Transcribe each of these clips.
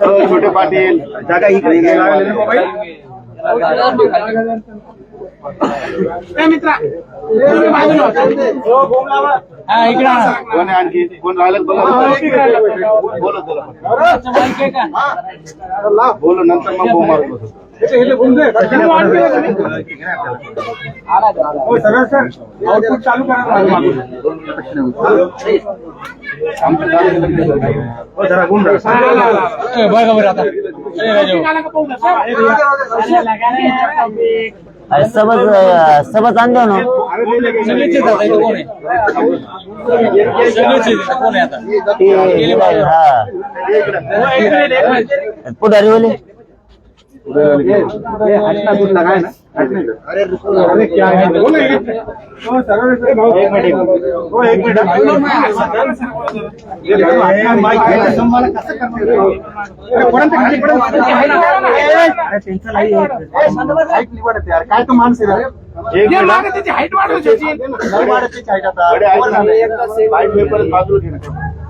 छोटे पाटील जागा इकडे कोण आणखी कोण राहिलं बोलत बोला बोल नंतर मग बोम मारत. आउटपुट चालू हो, अरे सबज सबज आणतो ना. हा. पुढारी बोले एक मिनिट हो, एक मिनिट काय तो माणूस आहे एक मिनिट बडे ऐक ना. बाईक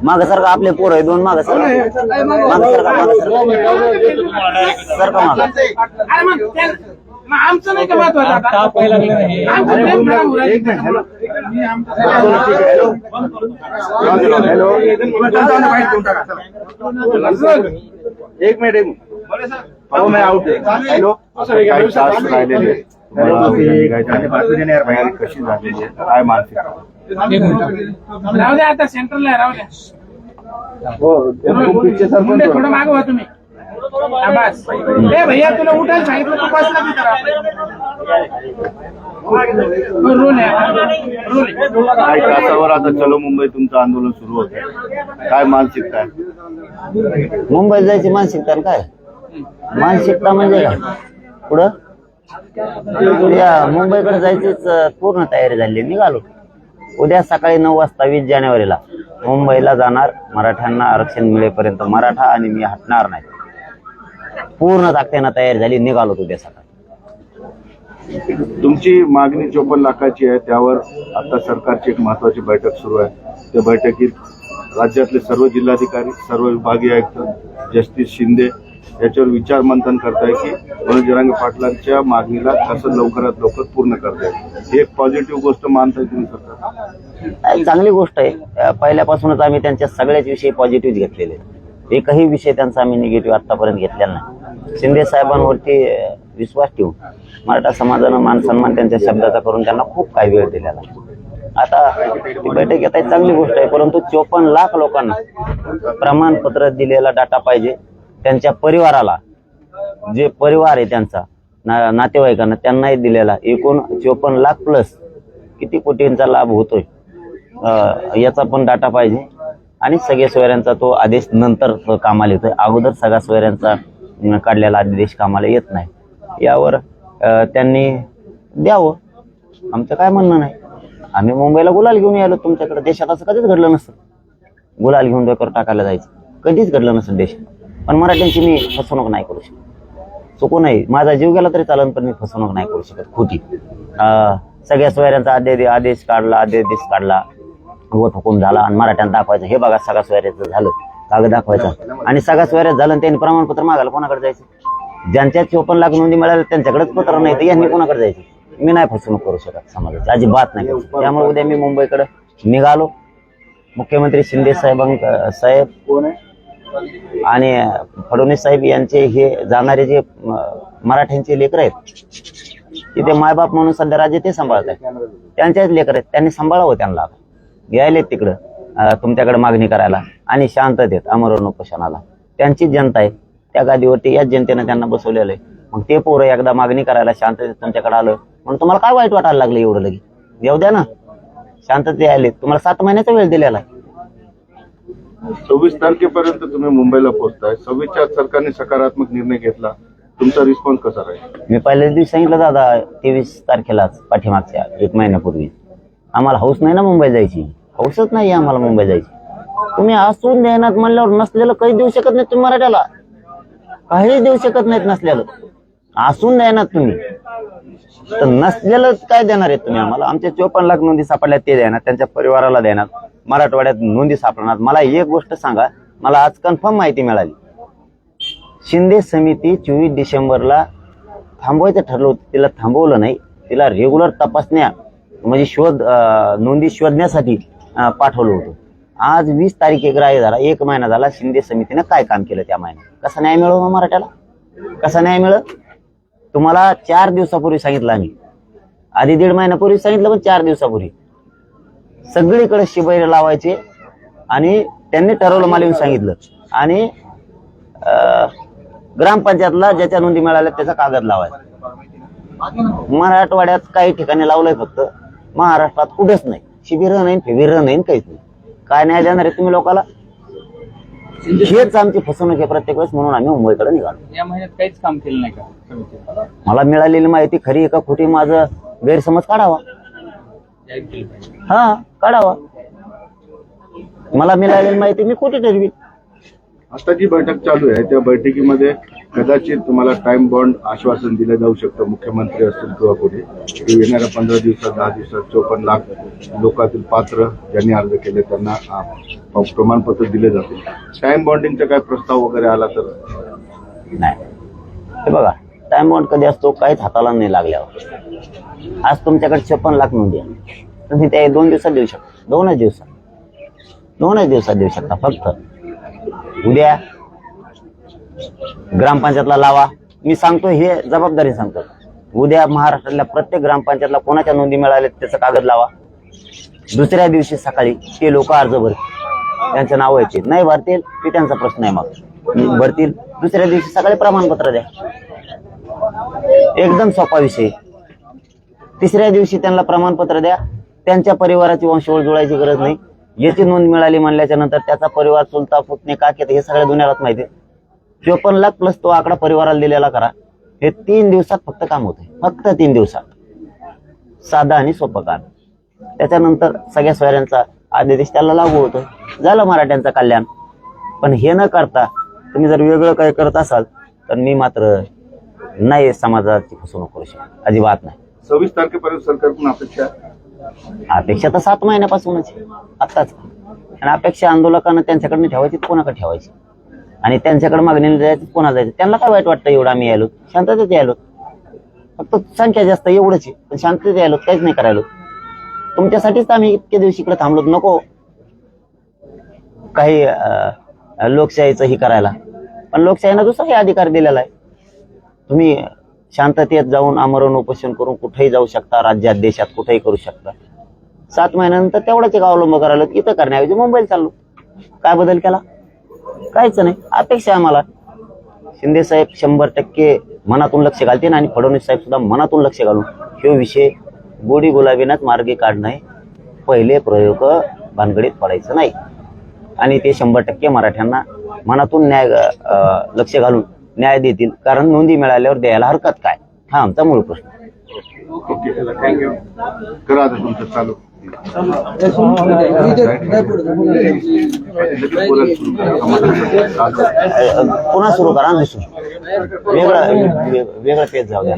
पेपर बाजूला घे ना. माग सारखं आपले पोर आहे दोन माग सारखं माग सारखा माग? सारखं सारखं माग आमचं नाही का महत्वाचं आता? ताप व्हायला लागले नाही. आमचं प्रेम करा मुलं. एक मिनिट हॅलो. हॅलो. एक मिनिट एक मिनिट हो मैं आउट हॅलो. काही तास राहिलेले मला निघायचं आहे. बाजू देणे यार बाहेर कशी झालेली आहे काय मानसिक? एक मिनिट राहू द्या आता सेंटरला राहू द्या. हो मुंडे थोडं मागं व्हा तुम्ही. हा, बस. ए भैया तुला उठायला सांगितलं तू बसला तिथं रोल आहे रोल आहे. काही तासावर आता चलो मुंबई तुमचं आंदोलन सुरू होतं. काय मानसिकता आहे? मुंबईत जायची मानसिकता काय? मानसिकता म्हणजे काय? पुढं? या मुंबईकडे जायचीच अं, पूर्ण तयारी झाली निघालो. उद्या सकाळी नऊ वाजता वीस जानेवारीला मुंबईला जाणार. मराठ्यांना आरक्षण मिळेपर्यंत मराठा आणि मी हटणार नाही. पूर्ण ताकदीनं तयार झाली निघालो उद्या सकाळी. तुमची मागणी चोपन्न लाखाची आहे त्यावर आता सरकारची एक महत्वाची बैठक सुरू आहे. त्या बैठकीत राज्यातले सर्व जिल्हाधिकारी सर्व विभागीय आयुक्त जस्टिस शिंदे याच्यावर विचार मंथन करताय की मनोज जरांगे पाटलांच्या मागणीला कसं लवकरात लवकर पूर्ण करताय ही एक पॉझिटिव्ह गोष्ट मानताय तुम्ही सरकार? एक चांगली गोष्ट आहे. पहिल्यापासूनच आम्ही त्यांच्या सगळ्याच विषयी पॉझिटिव्ह घेतलेले एकही विषय त्यांचा आम्ही निगेटिव्ह आतापर्यंत घेतलेला नाही. शिंदे साहेबांवरती विश्वास ठेवून मराठा समाजानं मान सन्मान त्यांच्या शब्दाचा करून त्यांना खूप काही वेळ दिलेला आता ती बैठक घेता चांगली गोष्ट आहे. परंतु चोपन्न लाख लोकांना प्रमाणपत्र दिलेला डाटा पाहिजे. त्यांच्या परिवाराला जे परिवार आहे त्यांचा ना नातेवाईकांना त्यांनाही दिलेला एकूण चोपन्न लाख प्लस किती कोटींचा लाभ होतोय याचा पण डाटा पाहिजे. आणि सगळ्या सोयऱ्यांचा तो आदेश नंतर कामाला येतोय. अगोदर सगळ्या सोयऱ्यांचा काढलेला आदेश कामाला येत नाही. यावर त्यांनी द्यावं. आमचं काय म्हणणं नाही. आम्ही मुंबईला गुलाल घेऊन यायलो. तुमच्याकडे देशात असं कधीच घडलं नसतं. गुलाल घेऊन डोक्यावर टाकायला जायचं. कधीच घडलं नसतं देशात. पण मराठ्यांची मी फसवणूक नाही करू शकत. चुकू नाही माझा जीव गेला तरी चालन पण मी फसवणूक नाही करू शकत. खोटी. अं, सगळ्या सोयऱ्यांचा आदेश आदेश काढला आदेश काढला. वोट हुकूम झाला आणि मराठ्यांना दाखवायचं. हे बघा सगळ्या सोयऱ्याचं झालं. कागद दाखवायचा. आणि सगळ्या सोयऱ्यात झालं त्यांनी प्रमाणपत्र मागायला कोणाकडे जायचं? ज्यांच्या चोपन्न लाख नोंदी मिळाल्या त्यांच्याकडेच पत्र नाही तर यांनी कोणाकडे जायचं? मी नाही फसवणूक करू शकत समाजाची. अजिबात नाही त्यामुळे उद्या मी मुंबईकडे निघालो. मुख्यमंत्री शिंदे साहेबां साहेब कोण आहे आणि फडणवीस साहेब यांचे हे जाणारे जे मराठ्यांचे लेकर आहेत तिथे मायबाप म्हणून सध्या राजे ते सांभाळत आहेत त्यांच्याच लेकर आहेत त्यांनी सांभाळावं त्यांना. यायलेत तिकडं तुमच्याकडे मागणी करायला. आणि शांततेत अमरण उपोषणाला. त्यांचीच जनता आहे त्या गादीवरती याच जनतेनं त्यांना बसवलेलं आहे. मग ते पोरं एकदा मागणी करायला शांततेत तुमच्याकडे आलं. म्हणून तुम्हाला काय वाईट वाटायला लागलं एवढं लगे येऊ द्या ना. शांतते आले तुम्हाला सात महिन्याचा वेळ दिलेला आहे. सव्वीस तारखेपर्यंत तुम्ही मुंबईला पोहोचताय. सव्वीसच्या सरकारने सकारात्मक निर्णय घेतला. तुमचा रिस्पॉन्स कसा राहील? मी पहिल्याच दिवशी सांगितलं दादा तेवीस तारखेलाच पाठीमागच्या एक महिन्यापूर्वी आम्हाला हौस नाही ना मुंबई जायची? हौसच नाही आम्हाला मुंबई जायची. तुम्ही असून देण्यात म्हणल्यावर नसलेलं काही देऊ शकत नाही तुम्ही मराठ्याला. काहीच देऊ शकत नाहीत नसलेलं. असून देणार तुम्ही. तर नसलेलं काय देणार आहे तुम्ही आम्हाला? आमच्या चोपन्न लाख नोंदी सापडल्या ते देणार. त्यांच्या परिवाराला देणार. मराठवाड्यात नोंदी सापडणार. मला एक गोष्ट सांगा. मला आज कन्फर्म माहिती मिळाली. शिंदे समिती चोवीस डिसेंबरला थांबवायचं ठरलं होतं. तिला थांबवलं नाही. तिला रेग्युलर तपासण्या म्हणजे शोध अं, नोंदी शोधण्यासाठी पाठवलं होतं. आज वीस तारीख एक राय झाला. एक महिना झाला शिंदे समितीनं काय काम केलं त्या महिन्यात? कसा न्याय मिळव हो मराठ्याला? कसा न्याय मिळत तुम्हाला चार दिवसापूर्वी सांगितलं आम्ही. आधी दीड महिन्यापूर्वी सांगितलं पण चार दिवसापूर्वी. सगळीकडे शिबिर लावायचे आणि त्यांनी ठरवलं मला येऊन सांगितलं. आणि ग्रामपंचायतला ज्याच्या नोंदी मिळाल्या त्याचा कागद लावायचा. मराठवाड्यात काही ठिकाणी लावलंय फक्त. महाराष्ट्रात कुठेच नाही. शिबिर नाही फिबिर नाही काहीच नाही. काय न्याय देणार आहे तुम्ही लोकांना हेच आमची फसवणूक आहे प्रत्येक वेळेस म्हणून आम्ही मुंबईकडे निघालो. या महिन्यात काहीच काम केलं नाही का? मला मिळालेली माहिती खरी आहे का खोटी माझं गैरसमज काढावा. हा काढावा. मला मिळालेली माहिती मी खोटी ठरवी. आता जी बैठक चालू आहे त्या बैठकीमध्ये कदाचित तुम्हाला टाइम बॉन्ड आश्वासन दिलं जाऊ शकतं मुख्यमंत्री असतील किंवा कोणी. की येणाऱ्या पंधरा दिवसात दहा दिवसात चोपन्न लाख लोकातील पात्र ज्यांनी अर्ज केले त्यांना प्रमाणपत्र दिले जातील. टाइम बॉन्डिंगचा काय प्रस्ताव वगैरे आला तर? नाही. हे बघा टाइम बॉन्ड कधी असतो काहीच हाताला नाही लागल्यावर. आज तुमच्याकडे छप्पन लाख नोंदी तर तुम्ही ते दोन दिवसात देऊ शकता. दोनच दिवसात. दोनच दिवसात देऊ शकता फक्त. उद्या ग्रामपंचायतला लावा. मी सांगतो हे जबाबदारी सांगतो. उद्या महाराष्ट्रातल्या प्रत्येक ग्रामपंचायतला कोणाच्या नोंदी मिळाल्या त्याचं कागद लावा. दुसऱ्या दिवशी सकाळी ते लोक अर्ज भरतील. त्यांचं नाव येतील. नाही भरतील ते त्यांचा प्रश्न आहे मग. भरतील. दुसऱ्या दिवशी सकाळी प्रमाणपत्र द्या. एकदम सोपा विषय. तिसऱ्या दिवशी त्यांना प्रमाणपत्र द्या. त्यांच्या परिवाराची वंशवळ जुळायची गरज नाही. याची नोंद मिळाली म्हणल्याच्या नंतर त्याचा परिवार चुलता पुतणे काकेत हे सगळ्या दुनियालाच माहिती चोपन्न लाख प्लस तो आकडा परिवाराला दिलेला करा. हे तीन दिवसात फक्त काम होते फक्त तीन दिवसात. साधा आणि सोपं काम. त्याच्यानंतर सगळ्या सोयऱ्यांचा आदेश त्याला लागू होतो. झालं मराठ्यांचं कल्याण. पण हे न करता तुम्ही जर वेगळं काही करत असाल तर मी मात्र नाही समाजाची फसवणूक करू शकत. अजिबात नाही. सव्वीस तारखेपर्यंत सरकारकडून अपेक्षा अपेक्षा तर सात महिन्यापासूनच आहे. आत्ताच. आणि अपेक्षा आंदोलकांना त्यांच्याकडनं ठेवायची कोणाकडे ठेवायची? आणि त्यांच्याकडे मागणी जायचं कोणाला जायचं? त्यांना काय वाईट वाटतं एवढं आम्ही यायलो? शांततेत यायलो. फक्त संख्या जास्त एवढंच आहे. पण शांततेत यायलो काहीच नाही करायलो. तुमच्यासाठीच आम्ही इतके दिवस इकडे थांबलो नको. काही लोकशाहीचं ही करायला. पण लोकशाहीनं दुसरा हे अधिकार दिलेला आहे. तुम्ही शांततेत जाऊन आमरण उपोषण करून कुठेही जाऊ शकता राज्यात देशात कुठेही करू शकता. सात महिन्यानंतर तेवढाच एक अवलंब करायला इथं करण्याऐवजी मुंबईला चाललो. काय बदल केला? काहीच नाही. अपेक्षा आम्हाला. शिंदे साहेब शंभर टक्के मनातून लक्ष घालतील आणि फडणवीस साहेब सुद्धा मनातून लक्ष घालून हे विषय गोडी गुलाबीनाच मार्गी काढणं आहे पहिले प्रयोग भानगडीत पडायचं नाही. आणि ते शंभर टक्के मराठ्यांना मनातून न्याय लक्ष घालून न्याय देतील. कारण नोंदी मिळाल्यावर द्यायला हरकत काय? हा आमचा मूळ प्रश्न. करा आता तुमचं चालू. पुन्हा सुरू करा वेगळं वेगळं पेज जाऊ द्या